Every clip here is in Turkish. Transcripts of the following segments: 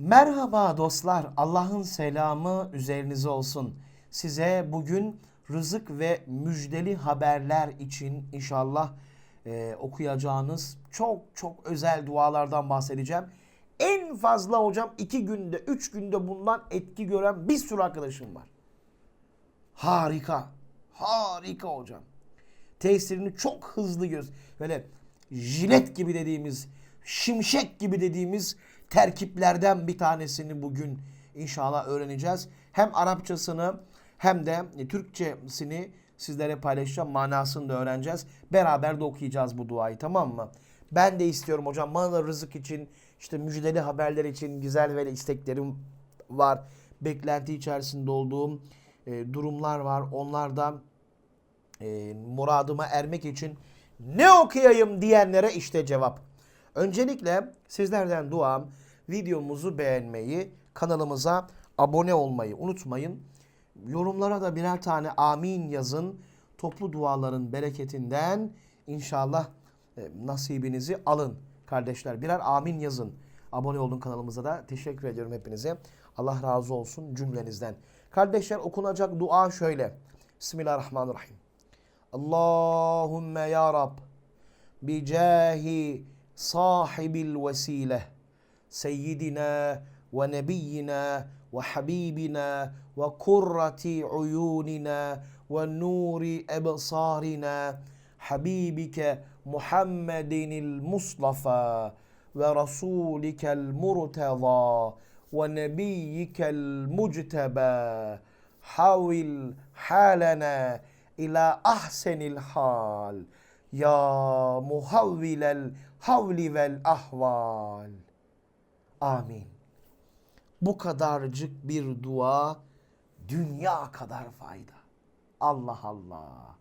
Merhaba dostlar. Allah'ın selamı üzerinize olsun. Size bugün rızık ve müjdeli haberler için inşallah e, okuyacağınız çok çok özel dualardan bahsedeceğim. En fazla hocam iki günde, üç günde bundan etki gören bir sürü arkadaşım var. Harika. Harika hocam. Tesirini çok hızlı göz. Böyle jilet gibi dediğimiz, şimşek gibi dediğimiz terkiplerden bir tanesini bugün inşallah öğreneceğiz. Hem Arapçasını hem de Türkçesini sizlere paylaşacağım. Manasını da öğreneceğiz. Beraber de okuyacağız bu duayı tamam mı? Ben de istiyorum hocam. Bana da rızık için, işte müjdeli haberler için güzel ve isteklerim var. Beklenti içerisinde olduğum e, durumlar var. Onlardan e, muradıma ermek için ne okuyayım diyenlere işte cevap. Öncelikle sizlerden duam videomuzu beğenmeyi, kanalımıza abone olmayı unutmayın. Yorumlara da birer tane amin yazın. Toplu duaların bereketinden inşallah e, nasibinizi alın kardeşler. Birer amin yazın. Abone olun kanalımıza da. Teşekkür ediyorum hepinize. Allah razı olsun cümlenizden. Kardeşler okunacak dua şöyle. Bismillahirrahmanirrahim. Allahümme ya Rab bicahi sahibil vesile seyyidina ve nebiyyina ve habibina ve kurrati uyunina ve nuri ebsarina habibike Muhammedinil Mustafa ve rasulikel murteza ve nebiyyikel mucteba havil halena ila Amin. Bu kadarcık bir dua dünya kadar fayda. Allah Allah.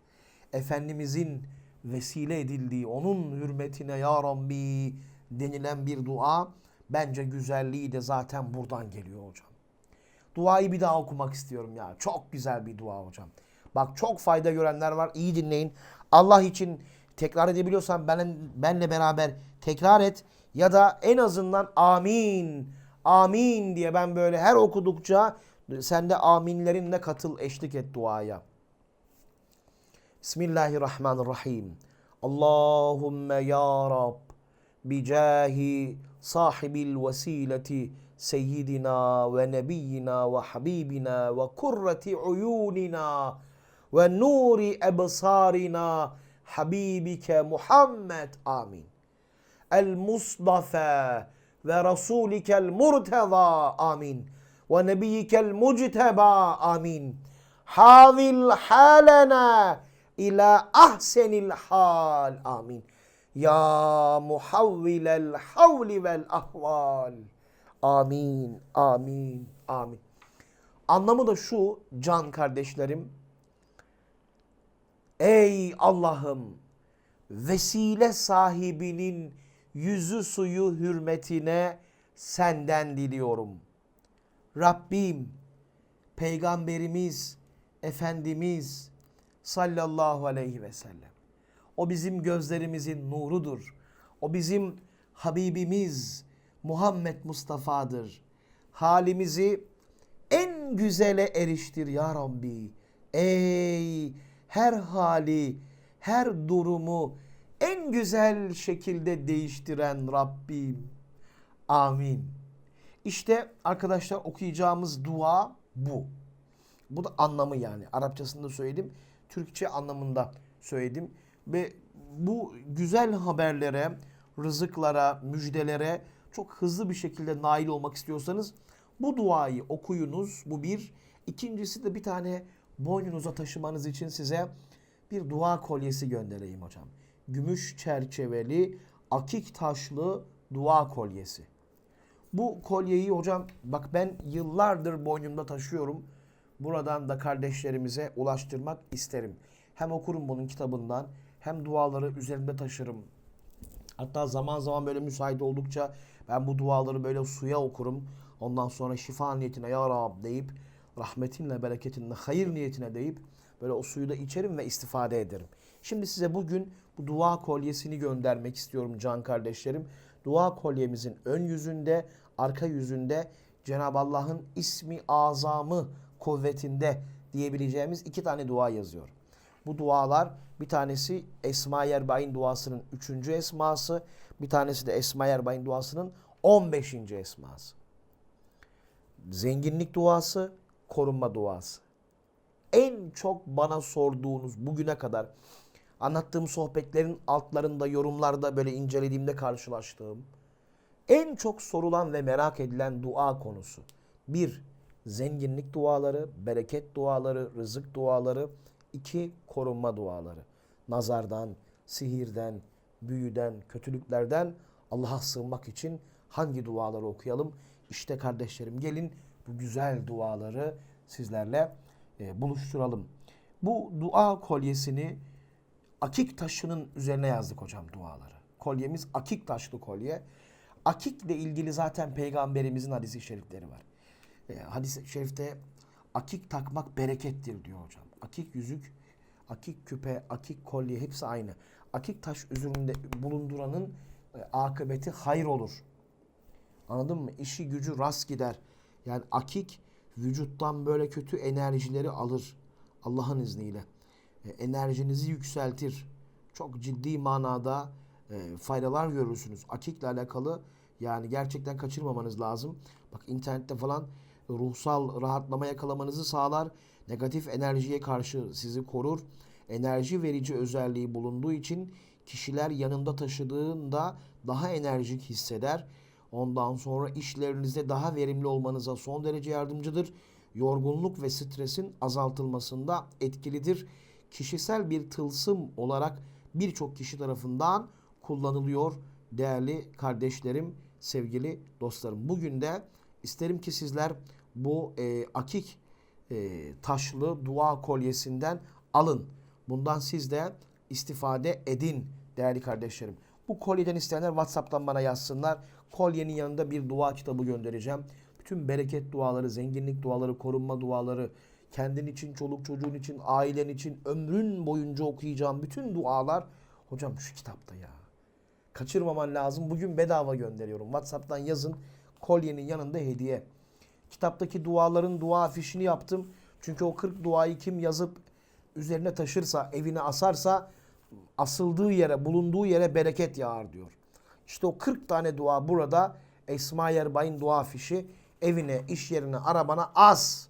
Efendimizin vesile edildiği onun hürmetine ya Rabbi denilen bir dua bence güzelliği de zaten buradan geliyor hocam. Duayı bir daha okumak istiyorum ya. Çok güzel bir dua hocam. Bak çok fayda görenler var. İyi dinleyin. Allah için tekrar edebiliyorsan ben, benle beraber tekrar et. Ya da en azından amin, amin diye ben böyle her okudukça sen de aminlerinle katıl, eşlik et duaya. Bismillahirrahmanirrahim. Allahümme ya Rab bicahi sahibil vesileti seyyidina ve nebiyyina ve habibina ve kurrati uyunina ve nuri ebsarina habibike Muhammed. Amin. El Mustafa ve Rasulikel Murteza. Amin. Ve Nebiyyikel Mucteba. Amin. Havil halena ila ahsenil hal. Amin. Ya muhavvilel havli vel ahval. Amin, amin, amin. Anlamı da şu can kardeşlerim. Ey Allah'ım vesile sahibinin yüzü suyu hürmetine senden diliyorum. Rabbim, Peygamberimiz, Efendimiz sallallahu aleyhi ve sellem. O bizim gözlerimizin nurudur. O bizim Habibimiz Muhammed Mustafa'dır. Halimizi en güzele eriştir ya Rabbi. Ey her hali, her durumu en güzel şekilde değiştiren Rabbim. Amin. İşte arkadaşlar okuyacağımız dua bu. Bu da anlamı yani. Arapçasında söyledim. Türkçe anlamında söyledim. Ve bu güzel haberlere, rızıklara, müjdelere çok hızlı bir şekilde nail olmak istiyorsanız bu duayı okuyunuz. Bu bir. İkincisi de bir tane boynunuza taşımanız için size bir dua kolyesi göndereyim hocam. Gümüş çerçeveli, akik taşlı dua kolyesi. Bu kolyeyi hocam bak ben yıllardır boynumda taşıyorum. Buradan da kardeşlerimize ulaştırmak isterim. Hem okurum bunun kitabından hem duaları üzerimde taşırım. Hatta zaman zaman böyle müsait oldukça ben bu duaları böyle suya okurum. Ondan sonra şifa niyetine ya Rab deyip rahmetinle bereketinle hayır niyetine deyip böyle o suyu da içerim ve istifade ederim. Şimdi size bugün bu dua kolyesini göndermek istiyorum can kardeşlerim. Dua kolyemizin ön yüzünde arka yüzünde Cenab-ı Allah'ın ismi azamı kuvvetinde diyebileceğimiz iki tane dua yazıyor. Bu dualar bir tanesi Esma Yerbain duasının üçüncü esması, bir tanesi de Esma Yerbain duasının 15. esması. Zenginlik duası, korunma duası. En çok bana sorduğunuz bugüne kadar anlattığım sohbetlerin altlarında, yorumlarda böyle incelediğimde karşılaştığım en çok sorulan ve merak edilen dua konusu. Bir, zenginlik duaları, bereket duaları, rızık duaları. iki korunma duaları. Nazardan, sihirden, büyüden, kötülüklerden Allah'a sığınmak için hangi duaları okuyalım? İşte kardeşlerim gelin bu güzel duaları sizlerle e, buluşturalım. Bu dua kolyesini akik taşının üzerine yazdık hocam duaları. Kolyemiz akik taşlı kolye. Akikle ilgili zaten peygamberimizin hadisi şerifleri var. E, hadis-i şerifte akik takmak berekettir diyor hocam. Akik yüzük, akik küpe, akik kolye hepsi aynı. Akik taş üzerinde bulunduranın e, akıbeti hayır olur. Anladın mı? İşi gücü rast gider. Yani akik vücuttan böyle kötü enerjileri alır. Allah'ın izniyle. E, enerjinizi yükseltir. Çok ciddi manada e, faydalar görürsünüz. Akikle alakalı yani gerçekten kaçırmamanız lazım. Bak internette falan ruhsal rahatlama yakalamanızı sağlar. Negatif enerjiye karşı sizi korur. Enerji verici özelliği bulunduğu için kişiler yanında taşıdığında daha enerjik hisseder. Ondan sonra işlerinizde daha verimli olmanıza son derece yardımcıdır. Yorgunluk ve stresin azaltılmasında etkilidir. Kişisel bir tılsım olarak birçok kişi tarafından kullanılıyor değerli kardeşlerim, sevgili dostlarım. Bugün de isterim ki sizler bu e, akik e, taşlı dua kolyesinden alın. Bundan siz de istifade edin değerli kardeşlerim. Bu kolyeden isteyenler WhatsApp'tan bana yazsınlar. Kolyenin yanında bir dua kitabı göndereceğim. Bütün bereket duaları, zenginlik duaları, korunma duaları, kendin için, çoluk çocuğun için, ailen için ömrün boyunca okuyacağım bütün dualar hocam şu kitapta ya. Kaçırmaman lazım. Bugün bedava gönderiyorum. WhatsApp'tan yazın. Kolyenin yanında hediye. Kitaptaki duaların dua afişini yaptım. Çünkü o 40 duayı kim yazıp üzerine taşırsa, evine asarsa asıldığı yere, bulunduğu yere bereket yağar diyor. İşte o 40 tane dua burada Esma Yerbay'ın dua afişi evine, iş yerine, arabana as.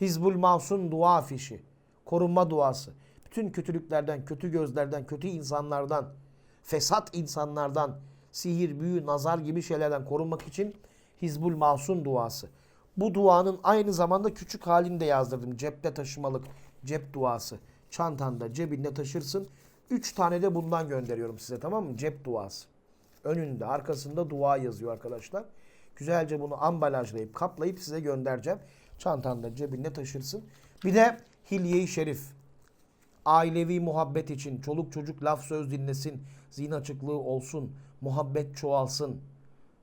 Hizbul Mahsun dua afişi. Korunma duası. Bütün kötülüklerden, kötü gözlerden, kötü insanlardan, fesat insanlardan, sihir, büyü, nazar gibi şeylerden korunmak için Hizbul Mahsun duası. Bu duanın aynı zamanda küçük halini de yazdırdım. Cepte taşımalık, cep duası. Çantanda, cebinde taşırsın. Üç tane de bundan gönderiyorum size tamam mı? Cep duası. Önünde, arkasında dua yazıyor arkadaşlar. Güzelce bunu ambalajlayıp, kaplayıp size göndereceğim. Çantanda, cebinde taşırsın. Bir de Hilye-i Şerif. Ailevi muhabbet için çoluk çocuk laf söz dinlesin, zihin açıklığı olsun, muhabbet çoğalsın,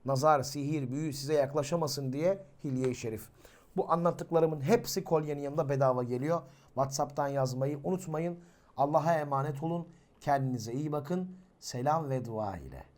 nazar, sihir, büyü size yaklaşamasın diye Hilye-i Şerif. Bu anlattıklarımın hepsi kolyenin yanında bedava geliyor. WhatsApp'tan yazmayı unutmayın. Allah'a emanet olun. Kendinize iyi bakın. Selam ve dua ile.